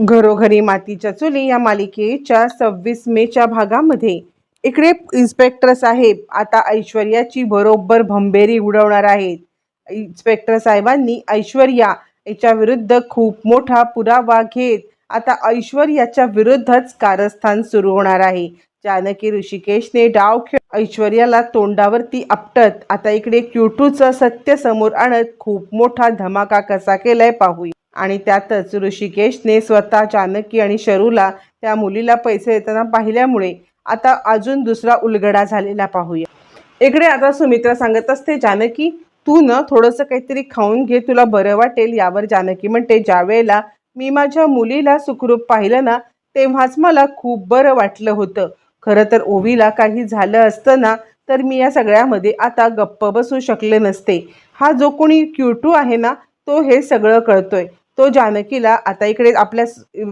घरोघरी मातीच्या चुली या मालिकेच्या सव्वीस मेच्या भागामध्ये. इकडे इन्स्पेक्टर साहेब आता ऐश्वर्याची बरोबर भंबेरी उडवणार आहेत. इन्स्पेक्टर साहेबांनी ऐश्वर्या याच्या विरुद्ध खूप मोठा पुरावा घेत आता ऐश्वर्याच्या विरुद्धच कारस्थान सुरू होणार आहे. जानकी ऋषिकेशने डाव खेळ ऐश्वर्याला तोंडावरती आपटत आता इकडे क्युटूचं सत्य समोर आणत खूप मोठा धमाका कसा केलाय पाहूया. आणि त्यातच ऋषिकेशने स्वतः जानकी आणि शरूला त्या मुलीला पैसे देताना पाहिल्यामुळे आता अजून दुसरा उलगडा झालेला पाहूया. इकडे आता सुमित्रा सांगत असते जानकी तू न थोडंसं काहीतरी खाऊन घे तुला बरं वाटेल यावर जानकी म्हणते ज्या वेळेला मी माझ्या मुलीला सुखरूप पाहिलं ना तेव्हाच मला खूप बरं वाटलं होतं. खरं तर ओवीला काही झालं असतं ना तर मी या सगळ्यामध्ये आता गप्प बसू शकले नसते. हा जो कोणी क्युटू आहे ना तो हे सगळं कळतोय. तो जानकीला आता इकडे आपल्या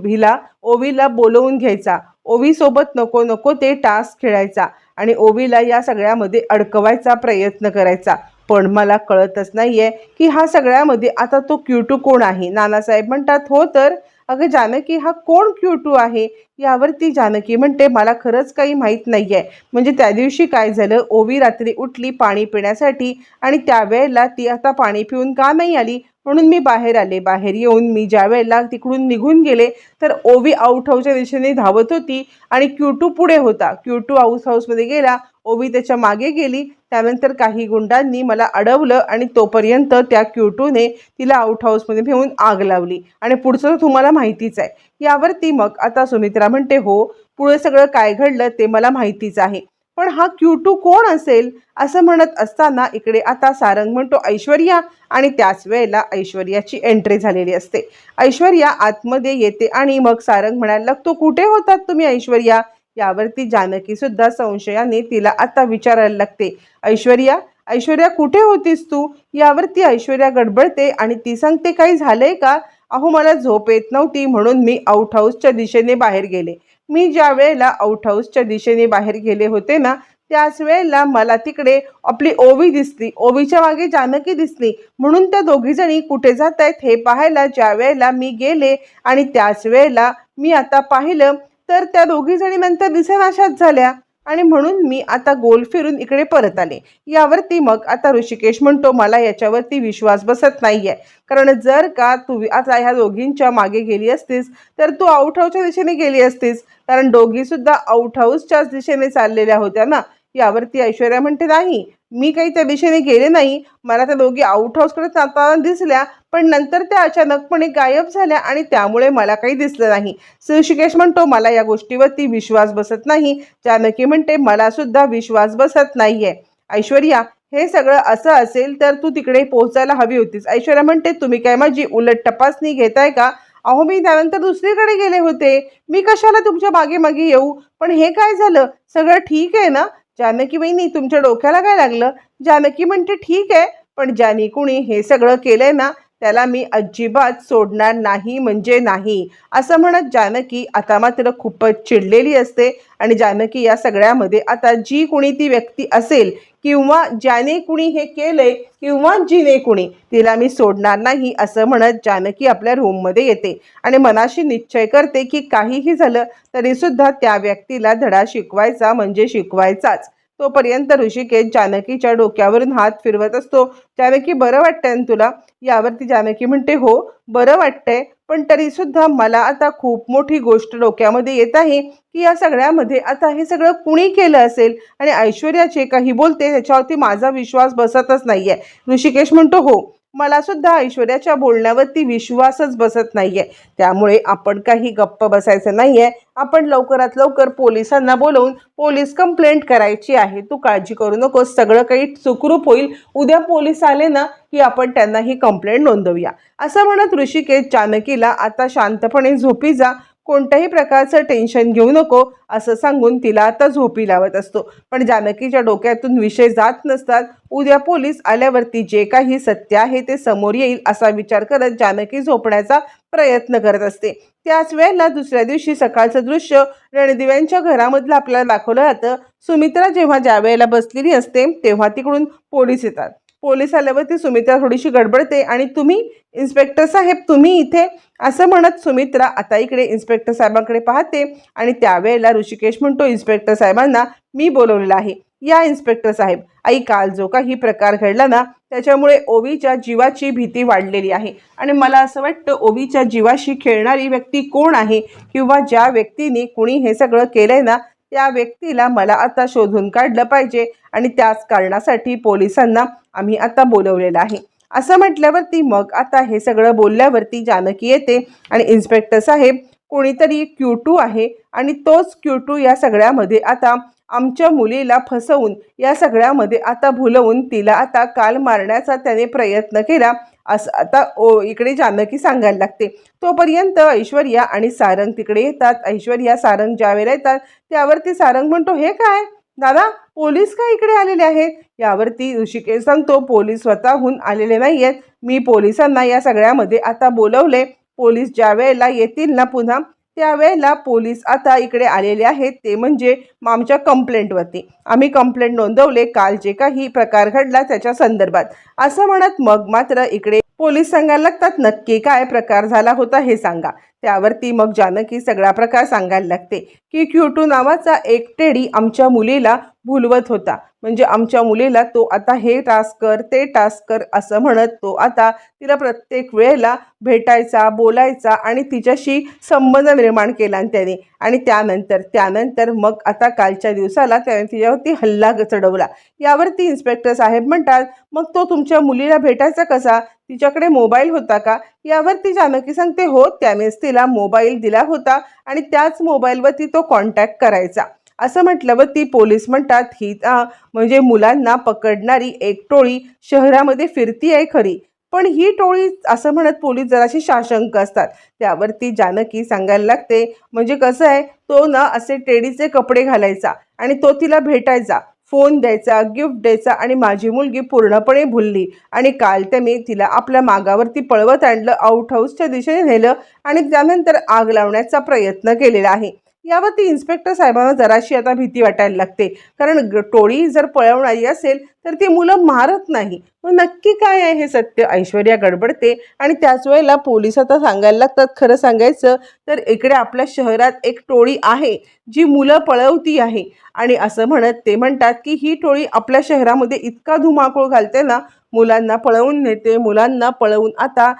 हिला ओवीला बोलवून घ्यायचा. ओवीसोबत नको नको ते टास्क खेळायचा आणि ओवीला या सगळ्यामध्ये अडकवायचा प्रयत्न करायचा. पण मला कळतच नाहीये की हा सगळ्यामध्ये आता तो क्यूटू कोण आहे? नानासाहेब म्हणतात हो तर. अगं जानकी हा कोण क्यूटू आहे? यावरती जानकी म्हणते मला खरंच काही माहीत नाही आहे म्हणजे त्या दिवशी काय झालं? ओवी रात्री उठली पाणी पिण्यासाठी आणि त्यावेळेला ती आता पाणी पिऊन का नाही आली? म्हणून मी बाहेर आले. बाहेर येऊन मी ज्या वेळेला तिकडून निघून गेले तर ओवी आउट हाऊसच्या दिशेने धावत होती आणि क्यूटू पुढे होता. क्यूटू आऊट हाऊसमध्ये गेला. ओवी त्याच्यामागे गेली. त्यानंतर काही गुंडांनी मला अडवलं आणि तोपर्यंत त्या क्यूटूने तिला आऊट हाऊसमध्ये घेऊन आग लावली. आणि पुढचं तर तुम्हाला माहितीच आहे. यावरती मग आता सुमित्रा म्हणते हो पुढे सगळं काय घडलं ते मला माहितीच आहे. पण हा क्यू टू कोण असेल असं म्हणत असताना इकडे आता सारंग म्हणतो ऐश्वर्या. आणि त्याच वेळेला ऐश्वर्याची एंट्री झालेली असते. ऐश्वर्या आतमध्ये येते आणि मग सारंग म्हणायला लागतो कुठे होतात तुम्ही ऐश्वर्या? यावरती जानकी सुद्धा संशयाने तिला आता विचारायला लागते. ऐश्वर्या ऐश्वर्या कुठे होतीस तू? यावरती ऐश्वर्या गडबडते आणि ती सांगते काही झालंय का? अहो मला झोप येत नव्हती म्हणून मी आऊट हाऊसच्या दिशेने बाहेर गेले. मी ज्या वेळेला आउट हाऊसच्या दिशेने बाहेर गेले होते ना त्याच वेळेला मला तिकडे आपली ओवी दिसली. ओवीच्या मागे जानकी दिसली. म्हणून त्या दोघी जणी कुठे जात आहेत हे पाहायला ज्या वेळेला मी गेले आणि त्याच वेळेला मी आता पाहिलं तर त्या दोघी जणी नंतर दिसेनाशाच झाल्या. आणि म्हणून मी आता गोल फिरून इकडे परत आले. यावरती मग आता ऋषिकेश म्हणतो मला याच्यावरती विश्वास बसत नाहीये. कारण जर का तू आता ह्या दोघींच्या मागे गेली असतीस तर तू आऊट हाऊसच्या दिशेने गेली असतीस. कारण दोघी सुद्धा हाऊसच्याच दिशेने चाललेल्या होत्या ना. यावरती ऐश्वर्या म्हणते नाही मी काही त्या दिशेने गेले नाही. मला त्या दोघी आऊट हाऊसकडे जाताना दिसल्या पण नंतर त्या अचानकपणे गायब झाल्या आणि त्यामुळे मला काही दिसलं नाही. ऋषिकेश म्हणतो मला या गोष्टीवरती विश्वास बसत नाही. जानकी म्हणते मला सुद्धा विश्वास बसत नाहीये. ऐश्वर्या हे सगळं असं असेल तर तू तिकडे पोहोचायला हवी होतीस. ऐश्वर्या म्हणते तुम्ही काय माझी उलट तपासणी घेताय का? अहो मी त्यानंतर दुसरीकडे गेले होते. मी कशाला तुमच्या मागे मागे येऊ? पण हे काय झालं? सगळं ठीक आहे ना? जानकी बहिणी तुमच्या डोक्याला काय लागलं? जानकी म्हणते ठीक आहे पण ज्यानी कुणी हे सगळं केलंय ना त्याला मी अजिबात सोडणार नाही म्हणजे नाही. असं म्हणत जानकी आता मात्र खूपच चिडलेली असते आणि जानकी या सगळ्यामध्ये आता जी कुणी ती व्यक्ती असेल किंवा ज्याने कुणी हे केलंय किंवा जिने कुणी तिला मी सोडणार नाही असं म्हणत जानकी आपल्या रूममध्ये येते. आणि मनाशी निश्चय करते की काहीही झालं तरीसुद्धा त्या व्यक्तीला धडा शिकवायचा म्हणजे शिकवायचाच. तोपर्यंत ऋषिकेश जानकीच्या डोक्यावरून हात फिरवत असतो. जानकी बरं वाटतंय ना तुला? यावरती जानकी म्हणते हो बरं वाटतंय. पण तरी सुद्धा मला आता खूप मोठी गोष्ट डोक्यामध्ये येत आहे की या सगळ्यामध्ये आता हे सगळं कुणी केलं असेल? आणि ऐश्वर्याचे काही बोलते त्याच्यावरती माझा विश्वास बसतच नाहीये. ऋषिकेश म्हणतो हो मला सुद्धा ऐश्वर्याच्या बोलण्यावरती विश्वासच बसत नाहीये. त्यामुळे आपण काही गप्प बसायचं नाहीये. आपण लवकरात लवकर पोलिसांना बोलवून पोलीस कंप्लेंट करायची आहे. तू काळजी करू नकोस. सगळं काही सुखरूप होईल. उद्या पोलीस आले ना की आपण त्यांना ही कंप्लेंट नोंदवूया. असं म्हणत ऋषिकेश जानकीला आता शांतपणे झोपी जा. कोणत्याही प्रकारचं टेन्शन घेऊ नको असं सांगून तिला आता झोपी लावत असतो. पण जानकीच्या डोक्यातून विषय जात नसतात. उद्या पोलीस आल्यावरती जे काही सत्य आहे ते समोर येईल असा विचार करत जानकी झोपण्याचा प्रयत्न करत असते. त्याच वेळेला दुसऱ्या दिवशी सकाळचं दृश्य रणदिव्यांच्या घरामधलं आपल्याला दाखवलं जातं. सुमित्रा जेव्हा ज्या वेळेला बसलेली असते तेव्हा तिकडून पोलीस येतात. पोलीस आल्यावरती सुमित्रा थोडीशी गडबडते आणि तुम्ही इन्स्पेक्टर साहेब तुम्ही इथे असं म्हणत सुमित्रा आता इकडे इन्स्पेक्टर साहेबांकडे पाहते आणि त्यावेळेला ऋषिकेश म्हणतो इन्स्पेक्टर साहेबांना मी बोलवलेलं आहे. या इन्स्पेक्टर साहेब आई काल जो काही प्रकार घडला ना त्याच्यामुळे ओवीच्या जीवाची भीती वाढलेली आहे. आणि मला असं वाटतं ओवीच्या जीवाशी खेळणारी व्यक्ती कोण आहे? किंवा ज्या व्यक्तीने कुणी हे सगळं केलंय ना त्या व्यक्तीला मला आता शोधून काढलं पाहिजे आणि त्याच कारणासाठी पोलिसांना आम्ही आता बोलवलेलं आहे. असं म्हटल्यावरती मग आता हे सगळं बोलल्यावरती जानकी येते आणि इन्स्पेक्टर साहेब कोणीतरी क्यू टू आहे आणि तोच क्यू टू या सगळ्यामध्ये आता आमच्या मुलीला फसवून या सगळ्यामध्ये आता भुलवून तिला आता काल मारण्याचा त्याने प्रयत्न केला असं आता ओ इकडे जानकी सांगायला लागते. तोपर्यंत ऐश्वर्या आणि सारंग तिकडे येतात. ऐश्वर्या सारंग ज्यावेळेला येतात त्यावरती सारंग म्हणतो हे काय? दादा पोलीस का इकडे आलेले आहेत? यावरती ऋषिकेश सांगतो पोलीस स्वतःहून आलेले नाही आहेत मी पोलिसांना या सगळ्यामध्ये आता बोलवले. पोलीस ज्या वेळेला येतील ना पुन्हा त्यावेळेला पोलीस आता इकडे आलेले आहेत. ते म्हणजे आमच्या कंप्लेंटवरती आम्ही कंप्लेंट नोंदवले. काल जे काही प्रकार घडला त्याच्या संदर्भात. असं म्हणत मग मात्र इकडे पोलीस सांगायला लागतात नक्की काय प्रकार झाला होता हे सांगा. त्यावरती मग जानकी सगळा प्रकार सांगायला लागते की क्यूटू नावाचा एक टेडी आमच्या मुलीला भुलवत होता. म्हणजे आमच्या मुलीला तो आता हे टास्क कर ते टास्क कर असं म्हणत तो आता तिला प्रत्येक वेळेला भेटायचा बोलायचा आणि तिच्याशी संबंध निर्माण केला त्याने. आणि त्यानंतर त्यानंतर मग आता कालच्या दिवसाला त्याने तिच्यावरती हल्ला चढवला. यावरती इन्स्पेक्टर साहेब म्हणतात मग तो तुमच्या मुलीला भेटायचा कसा? तिच्याकडे मोबाईल होता का? यावरती जानकी सांगते हो त्यानेच तिला मोबाईल दिला होता आणि त्याच मोबाईलवरती तो कॉन्टॅक्ट करायचा. असं म्हटल्यावर ती पोलीस म्हणतात ही म्हणजे मुलांना पकडणारी एक टोळी शहरामध्ये फिरती आहे खरी. पण ही टोळी असं म्हणत पोलीस जराशी साशंक असतात. त्यावरती जानकी सांगायला लागते म्हणजे कसं आहे तो ना असे टेडीचे कपडे घालायचा आणि तो तिला भेटायचा. फोन द्यायचा गिफ्ट द्यायचा आणि माझी मुलगी पूर्णपणे भुलली. आणि काल त्याने तिला आपल्या मागावरती पळवत आणलं आउट हाऊसच्या दिशेने नेलं आणि त्यानंतर आग लावण्याचा प्रयत्न केलेला आहे. यावरती इन्स्पेक्टर साहेबांना जराशी आता भीती वाटायला लागते. कारण ग- टोळी जर पळवणारी असेल तर ती मुलं मारत नाही. मग नक्की काय आहे हे सत्य? ऐश्वर्या गडबडते आणि त्याच वेळेला पोलीस आता सांगायला लागतात खरं सांगायचं तर इकडे आपल्या शहरात एक टोळी आहे जी मुलं पळवती आहे. आणि असं म्हणत ते म्हणतात की ही टोळी आपल्या शहरामध्ये इतका धुमाकूळ घालते ना मुलांना पळवून नेते मुलांना पळवून आता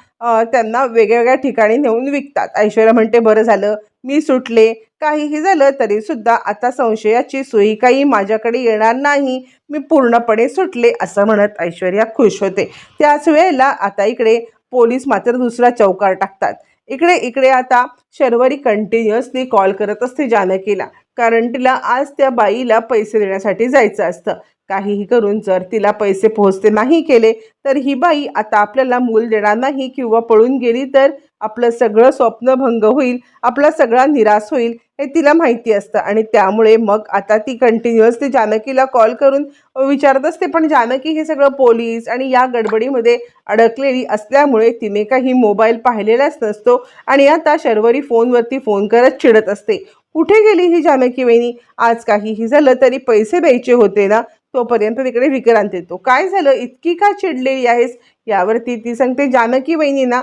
त्यांना वेगवेगळ्या ठिकाणी नेऊन विकतात. ऐश्वर्या म्हणते बरं झालं मी सुटले. काहीही झालं तरी सुद्धा आता संशयाची सोयी काही माझ्याकडे येणार नाही. मी पूर्णपणे सुटले असं म्हणत ऐश्वर्या खुश होते. त्याच वेळेला आता इकडे पोलीस मात्र दुसरा चौकार टाकतात. इकडे इकडे आता शर्वरी कंटिन्युअसली कॉल करत असते जानकीला. कारण तिला आज त्या बाईला पैसे देण्यासाठी जायचं असतं. काहीही करून जर तिला पैसे पोहोचते नाही केले तर ही बाई आता आपल्याला मूल देणार नाही किंवा पळून गेली तर आपलं सगळं स्वप्नभंग होईल आपला सगळा निराश होईल हे तिला माहिती असतं. आणि त्यामुळे मग आता ती कंटिन्युअसली जानकीला कॉल करून विचारत असते पण जानकी हे सगळं पोलीस आणि या गडबडीमध्ये अडकलेली असल्यामुळे तिने काही मोबाईल पाहिलेलाच नसतो आणि आता शर्वरी फोनवरती फोन करत चिडत असते. कुठे गेली ही जानकी वहिनी? आज काहीही झालं तरी पैसे द्यायचे होते ना? तोपर्यंत तिकडे विक्रांत येतो. काय झालं? इतकी का चिडलेली आहेस? यावरती ती सांगते जानकी वहिनी ना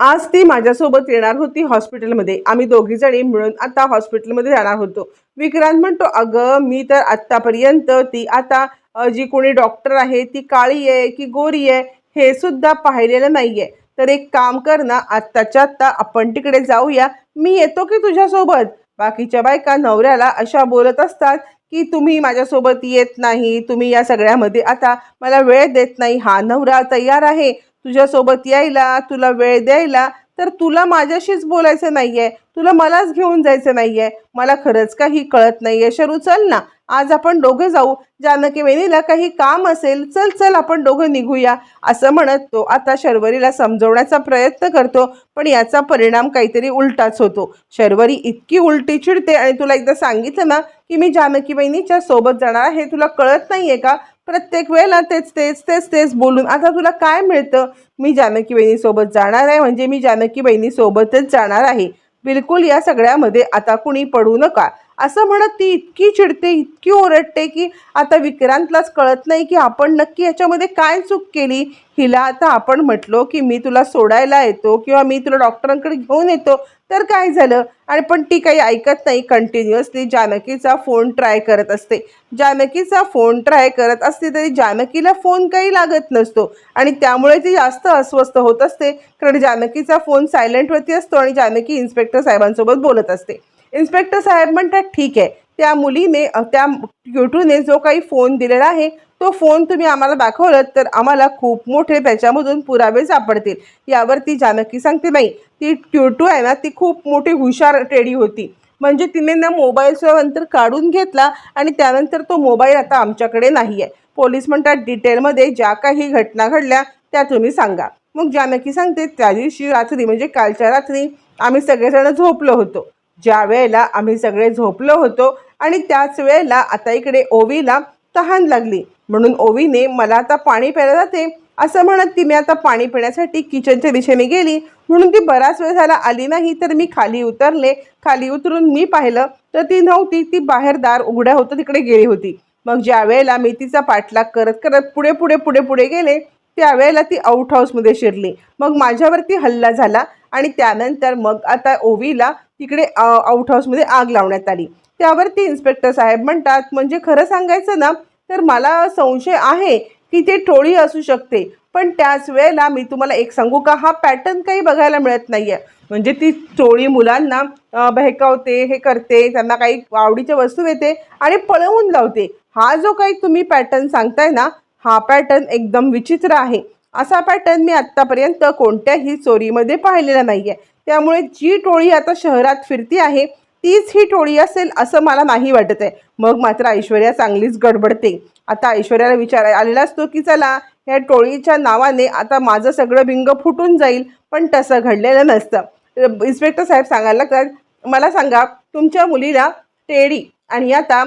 आज ती माझ्यासोबत येणार होती हॉस्पिटलमध्ये. आम्ही दोघी जणी मिळून आता हॉस्पिटलमध्ये जाणार होतो. विक्रांत म्हणतो अगं मी तर आत्तापर्यंत ती आता जी कोणी डॉक्टर आहे ती काळी आहे की गोरी आहे हे सुद्धा पाहिलेलं नाही आहे तर एक काम कर ना आत्ताच्या आत्ता आपण तिकडे जाऊया. मी येतो की तुझ्यासोबत? बाकीच्या बायका नवऱ्याला अशा बोलत असतात की तुम्ही माझ्यासोबत येत नाही तुम्ही या सगळ्यामध्ये आता मला वेळ देत नाही हा नवरा तयार आहे तुझ्यासोबत यायला तुला वेळ द्यायला तर तुला माझ्याशीच बोलायचं नाही आहे तुला मलाच घेऊन जायचं नाही आहे मला खरंच काही कळत नाही आहे शरू चल ना आज आपण दोघं जाऊ जानकी वेणीला काही काम असेल चल चल आपण दोघं निघूया असं म्हणत तो आता शर्वरीला समजवण्याचा प्रयत्न करतो पण याचा परिणाम काहीतरी उलटाच होतो. शर्वरी इतकी उलटी चिडते आणि तुला एकदा सांगितलं ना की मी जानकी बहिणीच्या सोबत जाणार आहे. तुला कळत नाहीये का? प्रत्येक वेळेला तेच तेच तेच तेच बोलून. आता तुला काय मिळतं? मी जानकी बहिणीसोबत जाणार आहे म्हणजे मी जानकी बहिणीसोबतच जाणार आहे. बिलकुल या सगळ्यामध्ये आता कुणी पडू नका. असं म्हणत ती इतकी चिडते इतकी ओरडते की आता विक्रांतलाच कळत नाही की आपण नक्की याच्यामध्ये काय चूक केली. हिला आता आपण म्हटलो की मी तुला सोडायला येतो किंवा मी तुला डॉक्टरांकडे घेऊन येतो तर काय झालं? आणि पण ती काही ऐकत नाही कंटिन्युअसली जानकीचा फोन ट्राय करत असते. जानकीचा फोन ट्राय करत असते तरी जानकीला फोन काही लागत नसतो. आणि त्यामुळे ती जास्त अस्वस्थ होत असते. कारण जानकीचा फोन सायलेंटवरती असतो आणि जानकी इन्स्पेक्टर साहेबांसोबत बोलत असते. इन्स्पेक्टर साहेब म्हणतात ठीक आहे. त्या मुलीने त्या क्युटूने जो काही फोन दिलेला आहे तो फोन तुम्ही आम्हाला दाखवलं तर आम्हाला खूप मोठे त्याच्यामधून पुरावे सापडतील. यावरती जानकी सांगते नाही ती ट्युटू आहे ना ती खूप मोठी हुशार टेडी होती. म्हणजे तिने ना मोबाईलचा नंतर काढून घेतला आणि त्यानंतर तो मोबाईल आता आमच्याकडे नाही आहे पोलीस म्हणतात डिटेलमध्ये ज्या काही घटना घडल्या त्या तुम्ही सांगा. मग जानकी सांगते त्या दिवशी रात्री म्हणजे कालच्या रात्री आम्ही सगळेजण झोपलो होतो. ज्या वेळेला आम्ही सगळे झोपलो होतो आणि त्याच वेळेला आता इकडे ओवीला तहान लागली. म्हणून ओवीने मला आता पाणी प्यायला जाते. असं म्हणत ती मी आता पाणी पिण्यासाठी किचनच्या दिशेने गेली. म्हणून ती बराच वेळ झाला आली नाही तर मी खाली उतरले. खाली उतरून मी पाहिलं तर ती नव्हती. ती बाहेर दार उघड्या होतं तिकडे गेली होती. मग ज्या वेळेला मी तिचा पाठलाग करत करत पुढे पुढे पुढे पुढे गेले त्यावेळेला ती आउट हाऊसमध्ये शिरली. मग माझ्यावरती हल्ला झाला आणि त्यानंतर मग आता ओवीला तिकडे आऊट हाऊसमध्ये आग लावण्यात आली. त्यावरती इन्स्पेक्टर साहेब म्हणतात म्हणजे खरं सांगायचं ना तर मला संशय आहे की ते टोळी असू शकते. पण त्याच वेळेला मी तुम्हाला एक सांगू का हा पॅटर्न काही बघायला मिळत नाही आहे म्हणजे ती टोळी मुलांना बहकावते हे करते त्यांना काही आवडीच्या वस्तू देते आणि पळवून लावते. हा जो काही तुम्ही पॅटर्न सांगताय ना हा पॅटर्न एकदम विचित्र आहे. असा पॅटर्न मी आत्तापर्यंत कोणत्याही चोरीमध्ये पाहिलेला नाही आहे त्यामुळे जी टोळी आता शहरात फिरती आहे तीच ही टोळी असेल असं मला नाही वाटत आहे मग मात्र ऐश्वर्या चांगलीच गडबडते. आता ऐश्वर्याला विचार आलेला असतो की चला ह्या टोळीच्या नावाने आता माझं सगळं बिंग फुटून जाईल पण तसं घडलेलं नसतं. इन्स्पेक्टर साहेब सांगायला लागतात मला सांगा तुमच्या मुलीला टेडी आणि आता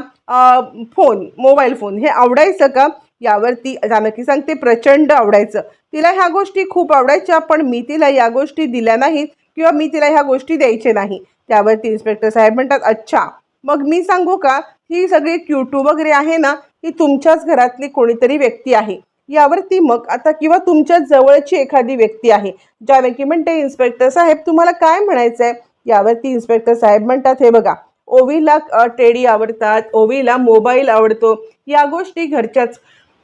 फोन मोबाईल फोन हे आवडायचं का? यावरती जानकी सांगते प्रचंड आवडायचं. तिला ह्या गोष्टी खूप आवडायच्या पण मी तिला या गोष्टी दिल्या नाहीत. किंवा मी तिला ह्या गोष्टी द्यायचे नाही. त्यावरती इन्स्पेक्टर साहेब म्हणतात अच्छा मग मी सांगू का? ही सगळी क्यूटू वगैरे आहे ना ही तुमच्याच घरातली कोणीतरी व्यक्ती आहे. यावरती मग आता किंवा तुमच्या जवळची एखादी व्यक्ती आहे जानकी म्हणते इन्स्पेक्टर साहेब तुम्हाला काय म्हणायचं आहे यावरती इन्स्पेक्टर साहेब म्हणतात हे बघा ओवीला टेडी आवडतात ओवीला मोबाईल आवडतो या गोष्टी घरच्याच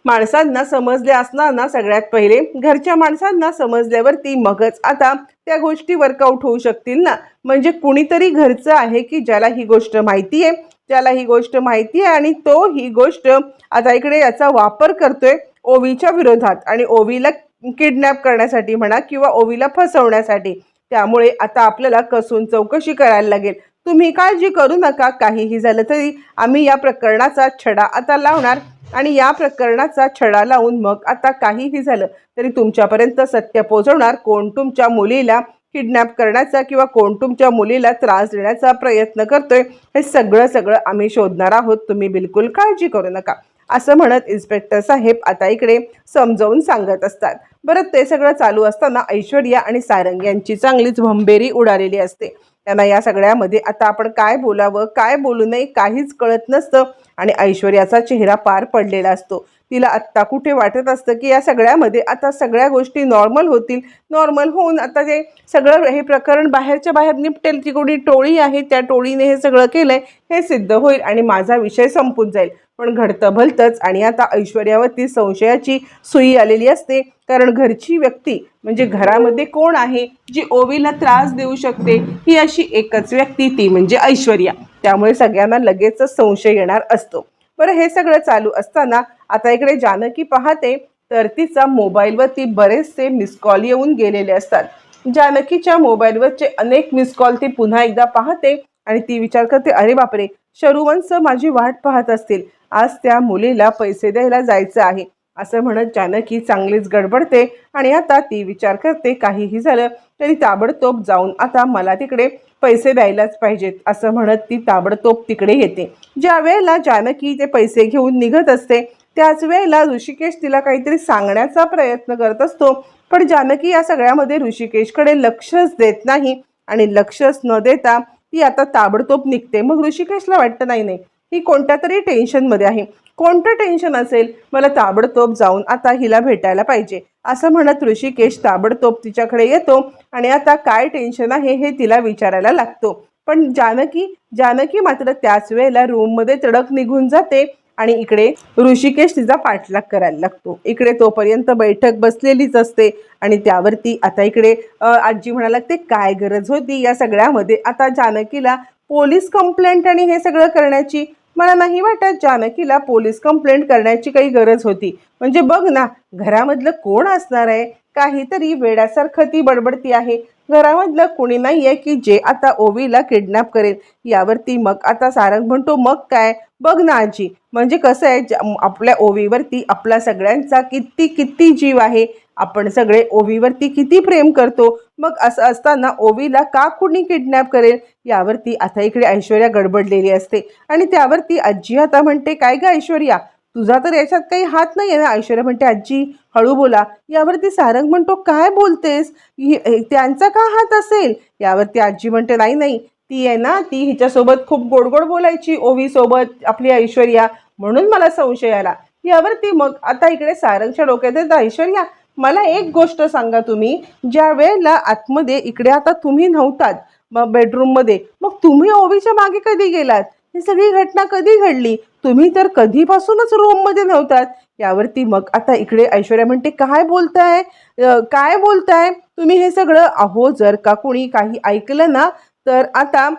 माणसांना समजले असणार ना सगळ्यात पहिले? घरच्या माणसांना समजल्यावरती मगच. आता त्या गोष्टी वर्कआउट होऊ शकतील ना? म्हणजे कुणीतरी घरचं आहे की ज्याला ही गोष्ट माहिती आहे ज्याला ही गोष्ट माहिती आहे आणि तो ही गोष्ट आता इकडे याचा वापर करतोय ओवीच्या विरोधात. आणि ओवीला किडनॅप करण्यासाठी म्हणा किंवा ओवीला फसवण्यासाठी. त्यामुळे आता आपल्याला कसून चौकशी करायला लागेल. तुम्ही काळजी करू नका काहीही झालं तरी आम्ही या प्रकरणाचा छडा आता लावणार. आणि या प्रकरणाचा छडा लावून मग आता काहीही झालं तरी तुमच्यापर्यंत सत्य पोहोचवणार कोण तुमच्या मुलीला किडनॅप करण्याचा किंवा कोण तुमच्या मुलीला त्रास देण्याचा प्रयत्न करतोय हे सगळं सगळं आम्ही शोधणार आहोत. तुम्ही बिलकुल काळजी करू नका. असं म्हणत इन्स्पेक्टर साहेब आता इकडे समजावून सांगत असतात. बरं ते सगळं चालू असताना ऐश्वर्या आणि सारंग यांची चांगलीच भंबेरी उडालेली असते. त्यांना या सगळ्यामध्ये आता आपण काय बोलावं काय बोलू नये काहीच कळत नसतं आणि ऐश्वर्याचा चेहरा पार पडलेला असतो. तिला आत्ता कुठे वाटत असतं की या सगळ्यामध्ये आता सगळ्या गोष्टी नॉर्मल होतील? नॉर्मल होऊन आता ते सगळं हे प्रकरण बाहेरच्या बाहेर निपटेल ती कोणी टोळी आहे त्या टोळीने हे सगळं केलंय हे सिद्ध होईल आणि माझा विषय संपून जाईल. पण घडतं भलतंच आणि आता ऐश्वर्यावरती संशयाची सुई आलेली असते. कारण घरची व्यक्ती म्हणजे घरामध्ये कोण आहे जी ओवीला त्रास देऊ शकते ही अशी एकच व्यक्ती ती म्हणजे ऐश्वर्या. त्यामुळे सगळ्यांना लगेचच संशय येणार असतो. बरं हे सगळं चालू असताना आता इकडे जानकी पाहते तर तिचा मोबाईलवरती बरेचसे मिस कॉल येऊन गेलेले असतात. जानकीच्या मोबाईलवरचे अनेक मिस कॉल ती पुन्हा एकदा पाहते आणि ती विचार करते अरे बापरे! शरुवंश माझी वाट पाहत असतील. आज त्या मुलीला पैसे द्यायला जायचं आहे. असं म्हणत जानकी चांगलीच गडबडते आणि आता ती विचार करते काहीही झालं तरी ताबडतोब जाऊन आता मला तिकडे पैसे द्यायलाच पाहिजेत असं म्हणत ती ताबडतोब तिकडे येते. ज्या वेळेला जानकी ते पैसे घेऊन निघत असते त्याच वेळेला ऋषिकेश तिला काहीतरी सांगण्याचा प्रयत्न करत असतो. पण जानकी या सगळ्यामध्ये ऋषिकेशकडे लक्षच देत नाही आणि लक्षच न देता ती आता ताबडतोब निघते. मग ऋषिकेशला वाटतं नाही नाही ही कोणत्या तरी टेन्शनमध्ये आहे. कोणतं टेन्शन असेल मला ताबडतोब जाऊन आता हिला भेटायला पाहिजे. असं म्हणत ऋषिकेश ताबडतोब तिच्याकडे येतो आणि आता काय टेन्शन आहे हे तिला विचारायला लागतो. पण जानकी जानकी मात्र त्याच वेळेला रूममध्ये तडक निघून जाते आणि इकडे ऋषिकेश तिचा पाठलाग करायला लागतो. इकडे तोपर्यंत बैठक बसलेलीच असते आणि त्यावरती आता इकडे आजी म्हणायला लागते काय गरज होती या सगळ्यामध्ये? आता जानकीला पोलीस कंप्लेंट आणि हे सगळं करण्याची मला नाही वाटत जानकीला पोलीस कंप्लेंट करण्याची काही गरज होती. म्हणजे बघ ना घरामधलं कोण असणार आहे? काहीतरी वेड्यासारखं ती बडबडती आहे. घरामधलं कोणी नाही आहे की जे आता ओवीला किडनॅप करेल. यावरती मग आता सारंग म्हणतो मग काय? बघ ना आजी. म्हणजे कसं आहे आपल्या ओवीवरती आपला सगळ्यांचा किती किती जीव आहे. आपण सगळे ओवीवरती किती प्रेम करतो मग असं असताना ओवीला का कुणी किडनॅप करेल? यावरती आता इकडे ऐश्वर्या गडबडलेली असते. आणि त्यावरती आजी आता म्हणते काय गं ऐश्वर्या? तुझा तर याच्यात काही हात नाही आहे ना? ऐश्वर्या म्हणते आजी हळू बोला. यावरती सारंग म्हणतो काय बोलतेस? हे- त्यांचा का हात असेल? यावरती आजी म्हणते नाही नाही. ती आहे ना ती हिच्यासोबत खूप गोड गोड बोलायची ओवीसोबत आपली ऐश्वर्या. म्हणून मला संशय आला. यावरती मग आता इकडे सारंगच्या डोक्यात येतं ऐश्वर्या मला एक गोष्ट सांगा तुम्ही. ज्या वेळेला आतमध्ये इकडे आता तुम्ही नव्हतात मग बेडरूममध्ये मग तुम्ही ओवीच्या मागे कधी गेलात? ही सगळी घटना कधी घडली? तुम्ही तर कधीपासूनच रूममध्ये नव्हतात. यावरती मग आता इकडे ऐश्वर्या म्हणते काय बोलताय? काय बोलताय? तुम्ही हे सगळं अहो जर का कोणी काही ऐकलं ना तर आता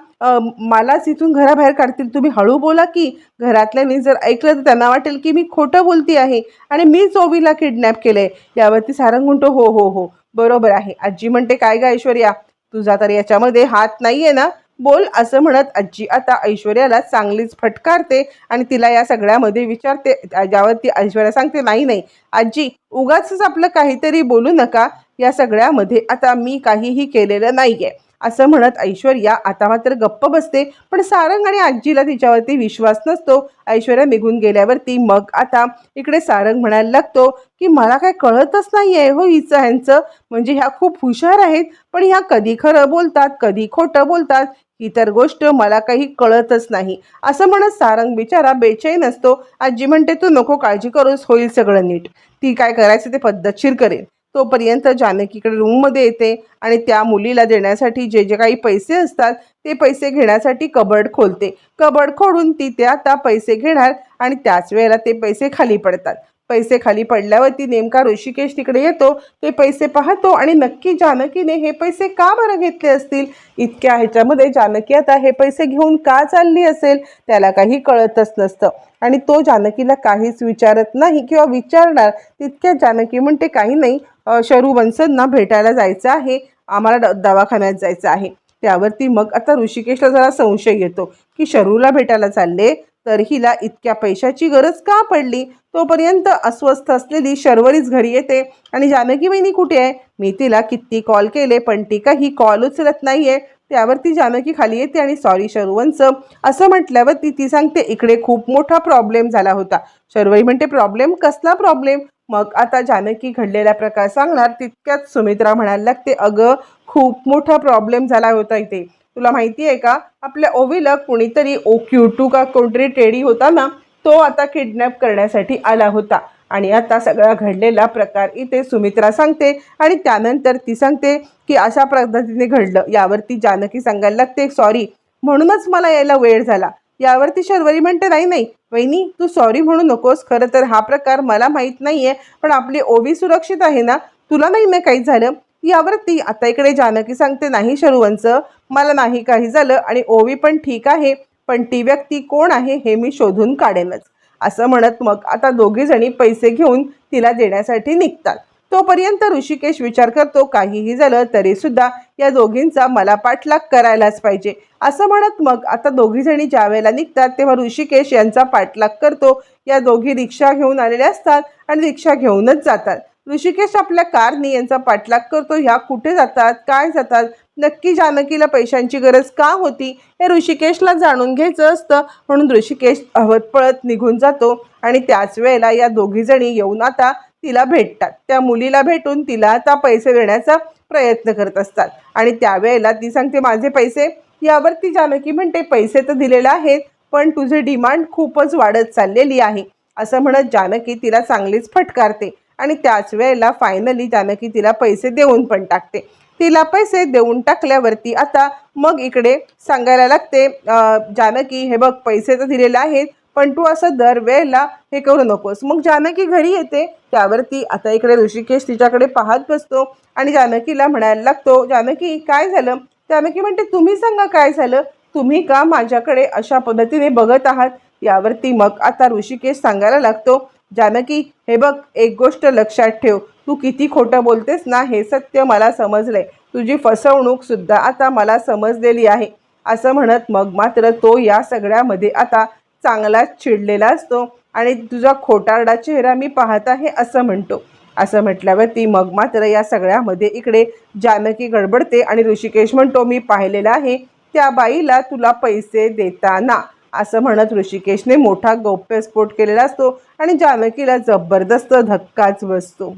मलाच इथून घराबाहेर काढतील. तुम्ही हळू बोला की घरातल्यानी जर ऐकलं तर त्यांना वाटेल की मी खोटं बोलती आहे आणि मी चोवीला किडनॅप केलंय. यावरती सारंग म्हणतो हो हो हो बरोबर आहे. आजी म्हणते काय ग ऐश्वर्या तुझा तर याच्यामध्ये हात नाहीये ना? बोल असं म्हणत आजी आता ऐश्वर्याला चांगलीच फटकारते आणि तिला या सगळ्यामध्ये विचारते. ज्यावरती ऐश्वर्या सांगते नाही नाही. आजी उगाच आपलं काहीतरी बोलू नका. या सगळ्यामध्ये आता मी काहीही केलेलं नाही आहे असं म्हणत ऐश्वर्या आता मात्र गप्प बसते पण सारंग आणि आजीला तिच्यावरती विश्वास नसतो. ऐश्वर्या निघून गेल्यावरती मग आता इकडे सारंग म्हणायला लागतो की मला काय कळतच नाही आहे हो हिचं ह्यांचं. म्हणजे ह्या खूप हुशार आहेत पण ह्या कधी खरं बोलतात कधी खोटं बोलतात. ही तर गोष्ट मला काही कळतच नाही. असं म्हणत सारंग बिचारा बेचैन असतो. आजी म्हणते तू नको काळजी करूस होईल सगळं नीट. ती काय करायचं ते पद्धतशीर करेल. तोपर्यंत जानकीकडे रूममध्ये येते आणि त्या मुलीला देण्यासाठी जे जे काही पैसे असतात ते पैसे घेण्यासाठी कबड खोलते. कबड खोडून ती ते आता पैसे घेणार आणि त्याच वेळेला ते पैसे खाली पडतात. पैसे खाली पडल्यावरती नेमका ऋषिकेश तिकडे येतो ते पैसे पाहतो आणि नक्की जानकीने हे पैसे का बरं घेतले असतील? इतक्या ह्याच्यामध्ये जानकी आता हे पैसे घेऊन का चालली असेल? त्याला काही कळतच नसतं. आणि तो जानकीला काहीच विचारत नाही किंवा विचारणार तितक्या जानकी म्हणते काही नाही शरू वंसदना भेटायला जायचं आहे. आम्हाला दवाखान्यात जायचं आहे. त्यावरती मग आता ऋषिकेशला जरा संशय येतो की शरूला भेटायला चालले तर हिला इतक्या पैशाची गरज का पडली? तोपर्यंत अस्वस्थ असलेली शर्वरीच घरी येते आणि जानकी वहिनी कुठे आहे? मी तिला किती कॉल केले पण ती काही कॉल उचलत नाही आहे त्यावरती जानकी खाली येते आणि सॉरी शर्वंच. असं म्हटल्यावरती ती सांगते इकडे खूप मोठा प्रॉब्लेम झाला होता. शर्वरी म्हणते प्रॉब्लेम कसला प्रॉब्लेम मग आता जानकी घडलेला प्रकार सांगणार तितक्यात सुमित्रा म्हणायला लागते अगं खूप मोठा प्रॉब्लेम झाला होता इथे. तुला माहिती आहे का? आपल्या ओवीला कुणीतरी ओ क्यूटू का कोणतरी टेडी होता ना तो आता किडनॅप करण्यासाठी आला होता. आणि आता सगळा घडलेला प्रकार इथे सुमित्रा सांगते आणि त्यानंतर ती सांगते की अशा पद्धतीने घडलं. यावरती जानकी सांगायला लागते सॉरी म्हणूनच मला यायला वेळ झाला. यावरती शर्वरी म्हणते नाही नाही वहिनी तू सॉरी म्हणू नकोस. खरं तर हा प्रकार मला माहीत नाही आहे पण आपली ओवी सुरक्षित आहे ना? तुला नाही ना काही झालं? यावरती आता इकडे जानकी सांगते नाही शरुवंच मला नाही काही झालं आणि ओवी पण ठीक आहे पण ती व्यक्ती कोण आहे हे मी शोधून काढेनच असं म्हणत मग आता दोघी जणी पैसे घेऊन तिला देण्यासाठी निघतात. तोपर्यंत ऋषिकेश विचार करतो काहीही झालं तरी सुद्धा या दोघींचा मला पाठलाग करायलाच पाहिजे. असं म्हणत मग आता दोघी जणी ज्या वेळेला निघतात तेव्हा ऋषिकेश यांचा पाठलाग करतो. या दोघी रिक्षा घेऊन आलेल्या असतात आणि रिक्षा घेऊनच जातात. ऋषिकेश आपल्या कारनी यांचा पाठलाग करतो. ह्या कुठे जातात? काय जातात? नक्की जानकीला पैशांची गरज का होती? हे ऋषिकेशला जाणून घ्यायचं असतं. म्हणून ऋषिकेश अवत पळत निघून जातो आणि त्याच वेळेला या दोघी जणी येऊन आता तिला भेटतात. त्या मुलीला भेटून तिला आता पैसे देण्याचा प्रयत्न करत असतात. आणि त्यावेळेला ती सांगते माझे पैसे यावरती जानकी म्हणते पैसे तर दिलेले आहेत पण तुझे डिमांड खूपच वाढत चाललेली आहे. असं म्हणत जानकी तिला चांगलीच फटकारते. आणि त्याच वेळेला फायनली जानकी तिला पैसे देऊन पण टाकते. तिला पैसे देऊन टाकल्यावरती आता मग इकडे सांगायला लागते जानकी हे बघ पैसे तर दिलेले आहेत पण तू असं दरवेळेला हे करू नकोस. मग जानकी घरी येते त्यावरती आता इकडे ऋषिकेश तिच्याकडे पाहत बसतो आणि जानकीला म्हणायला लागतो जानकी काय झालं? जानकी म्हणते तुम्ही सांगा काय झालं? तुम्ही का माझ्याकडे अशा पद्धतीने बघत आहात? यावरती मग आता ऋषिकेश सांगायला लागतो जानकी हे बघ एक गोष्ट लक्षात ठेव. तू किती खोटं बोलतेस ना हे सत्य मला समजलंय. तुझी फसवणूक सुद्धा आता मला समजलेली आहे. असं म्हणत मग मात्र तो या सगळ्यामध्ये आता चांगलाच चिडलेला असतो आणि तुझा खोटारडा चेहरा मी पाहत आहे असं म्हणतो. असं म्हटल्यावरती मग मात्र या सगळ्यामध्ये इकडे जानकी गडबडते आणि ऋषिकेश म्हणतो मी पाहिलेलं आहे त्या बाईला तुला पैसे देताना. असं म्हणत ऋषिकेशने मोठा गौप्यस्फोट केलेला असतो आणि जानकीला जबरदस्त धक्काच बसतो.